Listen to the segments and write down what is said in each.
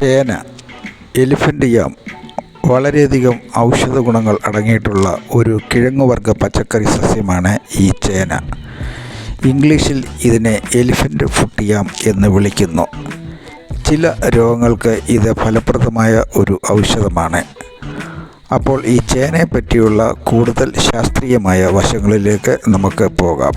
ചേന എലിഫന്റ് യാം വളരെയധികം ഔഷധ ഗുണങ്ങൾ അടങ്ങിയിട്ടുള്ള ഒരു കിഴങ്ങുവർഗ പച്ചക്കറി സസ്യമാണ് ഈ ചേന. ഇംഗ്ലീഷിൽ ഇതിനെ എലിഫന്റ് ഫുട്ട് യാം എന്ന് വിളിക്കുന്നു. ചില രോഗങ്ങൾക്ക് ഇത് ഫലപ്രദമായ ഒരു ഔഷധമാണ്. അപ്പോൾ ഈ ചേനയെ പറ്റിയുള്ള കൂടുതൽ ശാസ്ത്രീയമായ വശങ്ങളിലേക്ക് നമുക്ക് പോകാം.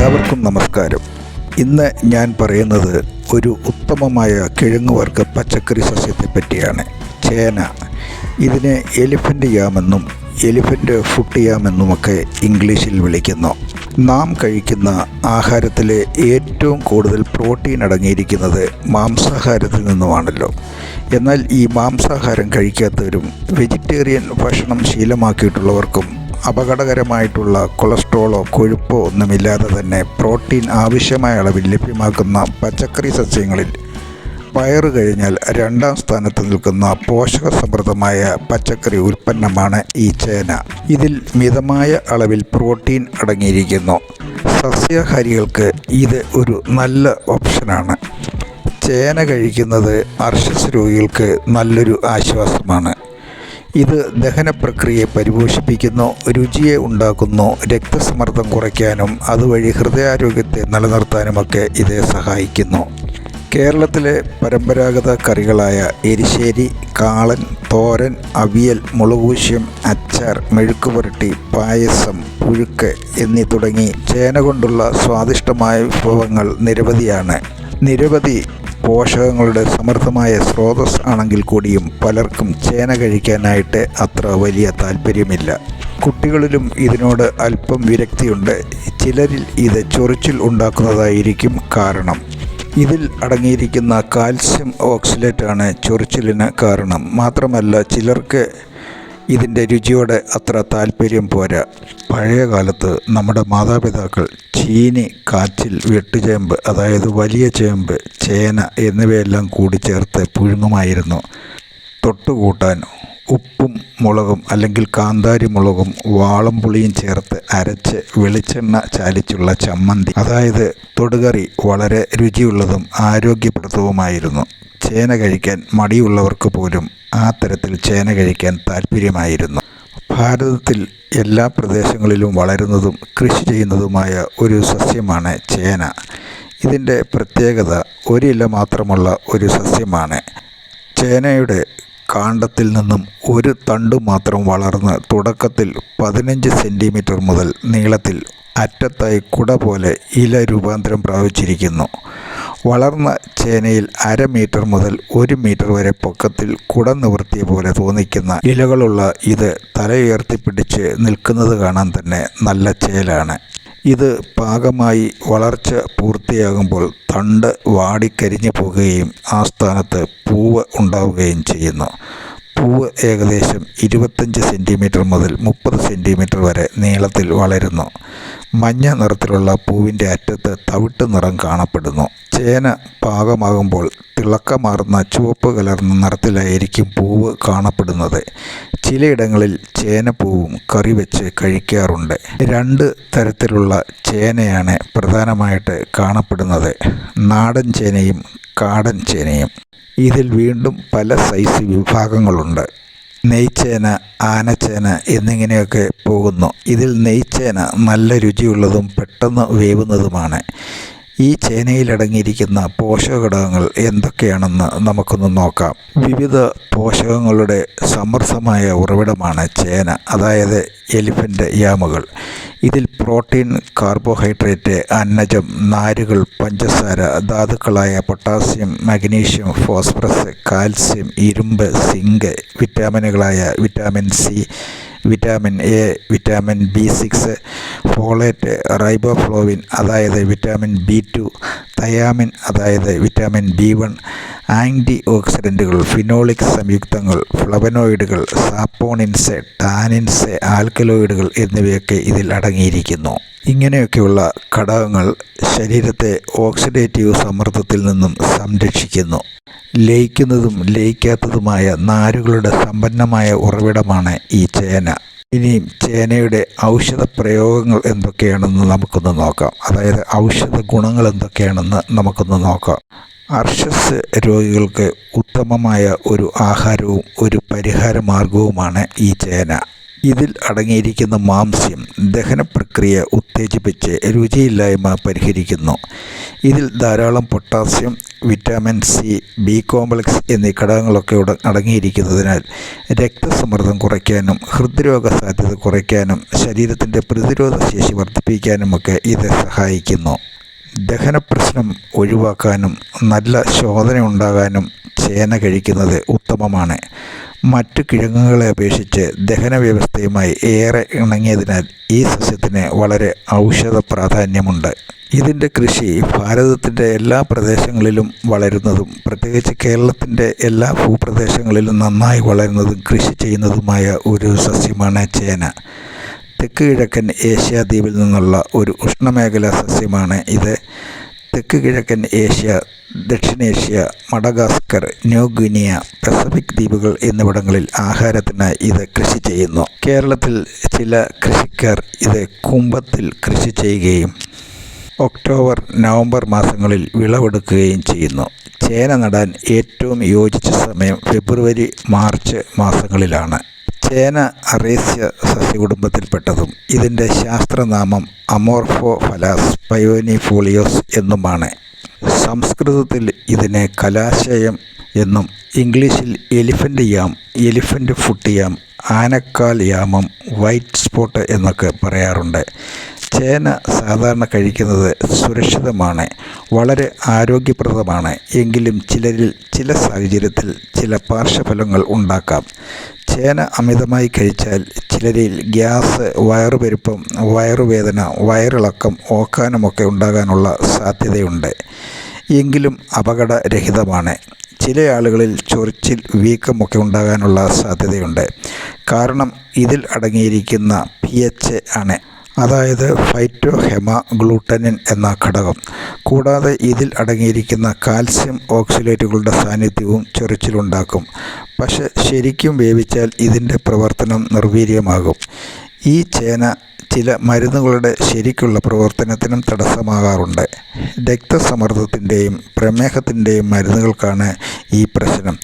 എല്ലാവർക്കും നമസ്കാരം. ഇന്ന് ഞാൻ പറയുന്നത് ഒരു ഉത്തമമായ കിഴങ്ങുവർഗ പച്ചക്കറി സസ്യത്തെ പറ്റിയാണ്. ചേന. ഇതിനെ എലിഫന്റ് യാമെന്നും എലിഫന്റ് ഫുട്ട് യാമെന്നുമൊക്കെ ഇംഗ്ലീഷിൽ വിളിക്കുന്നു. നാം കഴിക്കുന്ന ആഹാരത്തിലെ ഏറ്റവും കൂടുതൽ പ്രോട്ടീൻ അടങ്ങിയിരിക്കുന്നത് മാംസാഹാരത്തിൽ നിന്നുമാണല്ലോ. എന്നാൽ ഈ മാംസാഹാരം കഴിക്കാത്തവരും വെജിറ്റേറിയൻ ഭക്ഷണം ശീലമാക്കിയിട്ടുള്ളവർക്കും അപകടകരമായിട്ടുള്ള കൊളസ്ട്രോളോ കൊഴുപ്പോ ഒന്നുമില്ലാതെ തന്നെ പ്രോട്ടീൻ ആവശ്യമായ അളവിൽ ലഭ്യമാക്കുന്ന പച്ചക്കറി സസ്യങ്ങളിൽ പയറ് കഴിഞ്ഞാൽ രണ്ടാം സ്ഥാനത്ത് നിൽക്കുന്ന പോഷക സമൃദ്ധമായ പച്ചക്കറി ഉൽപ്പന്നമാണ് ഈ ചേന. ഇതിൽ മിതമായ അളവിൽ പ്രോട്ടീൻ അടങ്ങിയിരിക്കുന്നു. സസ്യാഹാരികൾക്ക് ഇത് ഒരു നല്ല ഓപ്ഷനാണ്. ചേന കഴിക്കുന്നത് അർഷസ് രോഗികൾക്ക് നല്ലൊരു ആശ്വാസമാണ്. ഇത് ദഹന പ്രക്രിയയെ പരിപോഷിപ്പിക്കുന്നു രുചിയെ ഉണ്ടാക്കുന്നു രക്തസമ്മർദ്ദം കുറയ്ക്കാനും അതുവഴി ഹൃദയാരോഗ്യത്തെ നിലനിർത്താനുമൊക്കെ ഇത് സഹായിക്കുന്നു. കേരളത്തിലെ പരമ്പരാഗത കറികളായ എരിശ്ശേരി കാളൻ തോരൻ അവിയൽ മുളകൂശ്യം അച്ചാർ മെഴുക്കുപുരട്ടി പായസം പുഴുക്ക് എന്നീ തുടങ്ങി ചേന കൊണ്ടുള്ള സ്വാദിഷ്ടമായ വിഭവങ്ങൾ നിരവധിയാണ്. നിരവധി പോഷകങ്ങളുടെ സമർത്ഥമായ സ്രോതസ് ആണെങ്കിൽ കൂടിയും പലർക്കും ചേന കഴിക്കാനായിട്ട് അത്ര വലിയ താല്പര്യമില്ല കുട്ടികളിലും ഇതിനോട് അല്പം വിരക്തിയുണ്ട്. ചിലരിൽ ഇത് ചൊറിച്ചിൽ ഉണ്ടാക്കുന്നതായിരിക്കും കാരണം. ഇതിൽ അടങ്ങിയിരിക്കുന്ന കാൽസ്യം ഓക്സിലേറ്റാണ് ചൊറിച്ചിലിന് കാരണം. മാത്രമല്ല ചിലർക്ക് ഇതിന്റെ രുചിയോടെ അത്ര താല്പര്യം പോരാ. പഴയ കാലത്ത് നമ്മുടെ മാതാപിതാക്കൾ ചീനി കാച്ചിൽ വെട്ടുചേമ്പ് അതായത് വലിയ ചേമ്പ് ചേന എന്നിവയെല്ലാം കൂടി ചേർത്ത് പുഴുങ്ങുമായിരുന്നു. തൊട്ടുകൂട്ടാൻ ഉപ്പും മുളകും അല്ലെങ്കിൽ കാന്താരി മുളകും വാളംപുളിയും ചേർത്ത് അരച്ച് വെളിച്ചെണ്ണ ചാലിച്ചുള്ള ചമ്മന്തി. അതായത് തൊടുകറി വളരെ രുചിയുള്ളതും ആരോഗ്യപ്രദവുമായിരുന്നു. ചേന കഴിക്കാൻ മടിയുള്ളവർക്ക് പോലും ആ തരത്തിൽ ചേന കഴിക്കാൻ താല്പര്യമായിരുന്നു ഭാരതത്തിൽ എല്ലാ പ്രദേശങ്ങളിലും വളരുന്നതും കൃഷി ചെയ്യുന്നതുമായ ഒരു സസ്യമാണ് ചേന. ഇതിന്റെ പ്രത്യേകത ഒരില മാത്രമുള്ള ഒരു സസ്യമാണ്. ചേനയുടെ കാണ്ടത്തിൽ നിന്നും ഒരു തണ്ട് മാത്രം വളർന്ന് തുടക്കത്തിൽ പതിനഞ്ച് സെന്റിമീറ്റർ മുതൽ നീളത്തിൽ അറ്റത്തായി കുട പോലെ ഇല രൂപാന്തരം പ്രാപിച്ചിരിക്കുന്നു. വളർന്ന ചേനയിൽ അര മീറ്റർ മുതൽ ഒരു മീറ്റർ വരെ പൊക്കത്തിൽ കുട നിവർത്തിയ പോലെ തോന്നിക്കുന്ന ഇലകളുള്ള ഇത് തലയുയർത്തിപ്പിടിച്ച് നിൽക്കുന്നത് കാണാൻ തന്നെ നല്ല ചേലാണ്. ഇത് പാകമായി വളർച്ച പൂർത്തിയാകുമ്പോൾ തണ്ട് വാടിക്കരിഞ്ഞു പോകുകയും ആ സ്ഥാനത്ത് പൂവ് ഉണ്ടാവുകയും ചെയ്യുന്നു. പൂവ് ഏകദേശം ഇരുപത്തഞ്ച് സെന്റിമീറ്റർ മുതൽ മുപ്പത് സെന്റിമീറ്റർ വരെ നീളത്തിൽ വളരുന്നു. മഞ്ഞ നിറത്തിലുള്ള പൂവിന്റെ അറ്റത്ത് തവിട്ട് നിറം കാണപ്പെടുന്നു. ചേന പാകമാകുമ്പോൾ തിളക്കമാർന്ന ചുവപ്പ് കലർന്ന നിറത്തിലായിരിക്കും പൂവ് കാണപ്പെടുന്നത്. ചിലയിടങ്ങളിൽ ചേനപ്പൂവും കറി വെച്ച് കഴിക്കാറുണ്ട്. രണ്ട് തരത്തിലുള്ള ചേനയാണ് പ്രധാനമായിട്ട് കാണപ്പെടുന്നത്. നാടൻ ചേനയും കാടൻ ചേനയും. ഇതിൽ വീണ്ടും പല സൈസ് വിഭാഗങ്ങളുണ്ട്. നെയ്ച്ചേന ആനച്ചേന എന്നിങ്ങനെയൊക്കെ പോകുന്നു. ഇതിൽ നെയ്ച്ചേന നല്ല രുചിയുള്ളതും പെട്ടെന്ന് വേവുന്നതുമാണ്. ഈ ചേനയിലടങ്ങിയിരിക്കുന്ന പോഷകഘടകങ്ങൾ എന്തൊക്കെയാണെന്ന് നമുക്കൊന്ന് നോക്കാം. വിവിധ പോഷകങ്ങളുടെ സമൃദ്ധമായ ഉറവിടമാണ് ചേന അതായത് എലിഫന്റ് യാമുകൾ. ഇതിൽ പ്രോട്ടീൻ കാർബോഹൈഡ്രേറ്റ് അന്നജം നാരുകൾ പഞ്ചസാര ധാതുക്കളായ പൊട്ടാസ്യം മഗ്നീഷ്യം ഫോസ്ഫറസ് കാൽസ്യം ഇരുമ്പ് zinc വിറ്റാമിനുകളായ vitamin C vitamin A vitamin B six folate riboflavin അതായത് വിറ്റാമിൻ ബി ടു തയാമിൻ അതായത് വിറ്റാമിൻ ബി വൺ ആന്റി ഓക്സിഡന്റുകൾ ഫിനോളിക് സംയുക്തങ്ങൾ ഫ്ലവനോയിഡുകൾ സാപ്പോണിൻസ് ടാനിൻസ് ആൽക്കലോയിഡുകൾ എന്നിവയൊക്കെ ഇതിൽ അടങ്ങിയിരിക്കുന്നു. ഇങ്ങനെയൊക്കെയുള്ള ഘടകങ്ങൾ ശരീരത്തെ ഓക്സിഡേറ്റീവ് സമ്മർദ്ദത്തിൽ നിന്നും സംരക്ഷിക്കുന്നു. ലയിക്കുന്നതും ലയിക്കാത്തതുമായ നാരുകളുടെ സമ്പന്നമായ ഉറവിടമാണ് ഈ ചേന. ഇനിയും ചേനയുടെ ഔഷധ പ്രയോഗങ്ങൾ എന്തൊക്കെയാണെന്ന് നമുക്കൊന്ന് നോക്കാം. അതായത് ഔഷധ ഗുണങ്ങൾ എന്തൊക്കെയാണെന്ന് നമുക്കൊന്ന് നോക്കാം. അർഷസ് രോഗികൾക്ക് ഉത്തമമായ ഒരു ആഹാരവും ഒരു പരിഹാര മാർഗവുമാണ് ഈ ചേന. ഇതിൽ അടങ്ങിയിരിക്കുന്ന മാംസ്യം ദഹന പ്രക്രിയ ഉത്തേജിപ്പിച്ച് രുചിയില്ലായ്മ പരിഹരിക്കുന്നു. ഇതിൽ ധാരാളം potassium vitamin C B complex എന്നീ ഘടകങ്ങളൊക്കെ അടങ്ങിയിരിക്കുന്നതിനാൽ രക്തസമ്മർദ്ദം കുറയ്ക്കാനും ഹൃദ്രോഗ സാധ്യത കുറയ്ക്കാനും ശരീരത്തിന്റെ പ്രതിരോധ ശേഷി വർദ്ധിപ്പിക്കാനുമൊക്കെ ഇത് സഹായിക്കുന്നു. ദഹന പ്രശ്നം ഒഴിവാക്കാനും നല്ല ശോധന ഉണ്ടാകാനും ചേന കഴിക്കുന്നത് ഉത്തമമാണ്. മറ്റു കിഴങ്ങുകളെ അപേക്ഷിച്ച് ദഹന വ്യവസ്ഥയുമായി ഏറെ ഇണങ്ങിയതിനാൽ ഈ സസ്യത്തിന് വളരെ ഔഷധ പ്രാധാന്യമുണ്ട് ഇതിന്റെ കൃഷി ഭാരതത്തിന്റെ എല്ലാ പ്രദേശങ്ങളിലും വളരുന്നതും പ്രത്യേകിച്ച് കേരളത്തിന്റെ എല്ലാ ഭൂപ്രദേശങ്ങളിലും നന്നായി വളരുന്നതും കൃഷി ചെയ്യുന്നതുമായ ഒരു സസ്യമാണ് ചേന. തെക്ക് കിഴക്കൻ ഏഷ്യാദ്വീപിൽ നിന്നുള്ള ഒരു ഉഷ്ണമേഖലാ സസ്യമാണ് ഇത്. തെക്ക് കിഴക്കൻ ഏഷ്യ ദക്ഷിണേഷ്യ മഡഗാസ്കർ ന്യൂ ഗിനിയ പസഫിക് ദ്വീപുകൾ എന്നിവിടങ്ങളിൽ ആഹാരത്തിനായി ഇത് കൃഷി ചെയ്യുന്നു. കേരളത്തിൽ ചില കൃഷിക്കാർ ഇത് കുമ്പത്തിൽ കൃഷി ചെയ്യുകയും ഒക്ടോബർ നവംബർ മാസങ്ങളിൽ വിളവെടുക്കുകയും ചെയ്യുന്നു. ചേന നടാൻ ഏറ്റവും യോജിച്ച സമയം ഫെബ്രുവരി മാർച്ച് മാസങ്ങളിലാണ്. ചേന അറേസ്യ സസ്യകുടുംബത്തിൽപ്പെട്ടതും ഇതിന്റെ ശാസ്ത്രനാമം അമോർഫോ ഫലാസ് പയോനി ഫോളിയോസ് എന്നുമാണ്. സംസ്കൃതത്തിൽ ഇതിനെ കലാശയം എന്നും ഇംഗ്ലീഷിൽ elephant yam elephant foot yam ആനക്കാൽ യാമം വൈറ്റ് സ്പോട്ട് എന്നൊക്കെ പറയാറുണ്ട്. ചേന സാധാരണ കഴിക്കുന്നത് സുരക്ഷിതമാണ് വളരെ ആരോഗ്യപ്രദമാണ്. എങ്കിലും ചിലരിൽ ചില സാഹചര്യത്തിൽ ചില പാർശ്വഫലങ്ങൾ ഉണ്ടാക്കാം. ചേന അമിതമായി കഴിച്ചാൽ ചിലരിൽ ഗ്യാസ് വയറുപെരുപ്പം വയറുവേദന വയറിളക്കം ഓക്കാനുമൊക്കെ ഉണ്ടാകാനുള്ള സാധ്യതയുണ്ട്. എങ്കിലും അപകടരഹിതമാണ്. ചില ആളുകളിൽ ചൊറിച്ചിൽ വീക്കമൊക്കെ ഉണ്ടാകാനുള്ള സാധ്യതയുണ്ട്. കാരണം ഇതിൽ അടങ്ങിയിരിക്കുന്ന പി എച്ച് ആണ്. അതായത് ഫൈറ്റോ ഹെമ ഗ്ലൂട്ടനിൻ എന്ന ഘടകം. കൂടാതെ ഇതിൽ അടങ്ങിയിരിക്കുന്ന കാൽസ്യം ഓക്സിലേറ്റുകളുടെ സാന്നിധ്യവും ചൊറിച്ചിലുണ്ടാക്കും. പക്ഷെ ശരിക്കും വേവിച്ചാൽ ഇതിന്റെ പ്രവർത്തനം നിർവീര്യമാകും. ഈ ചേന ചില മരുന്നുകളുടെ ശരിക്കുള്ള പ്രവർത്തനത്തിനും തടസ്സമാകാറുണ്ട്. രക്തസമ്മർദ്ദത്തിന്റെയും പ്രമേഹത്തിന്റെയും മരുന്നുകൾക്കാണ് ഈ പ്രശ്നം.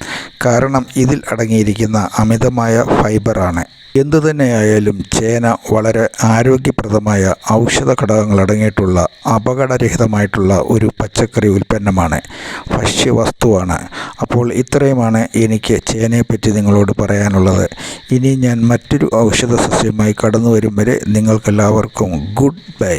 കാരണം ഇതിൽ അടങ്ങിയിരിക്കുന്ന അമിതമായ ഫൈബറാണ്. എന്തുതന്നെയായാലും ചേന വളരെ ആരോഗ്യപ്രദമായ ഔഷധ ഘടകങ്ങൾ അടങ്ങിയിട്ടുള്ള അപകടരഹിതമായിട്ടുള്ള ഒരു പച്ചക്കറി ഉൽപ്പന്നമാണ് ഭക്ഷ്യവസ്തുവാണ്. അപ്പോൾ ഇത്രയുമാണ് എനിക്ക് ചേനയെപ്പറ്റി നിങ്ങളോട് പറയാനുള്ളത്. ഇനി ഞാൻ മറ്റൊരു ഔഷധ സസ്യമായി കടന്നു വരും വരെ നിങ്ങൾക്കെല്ലാവർക്കും ഗുഡ് ബൈ.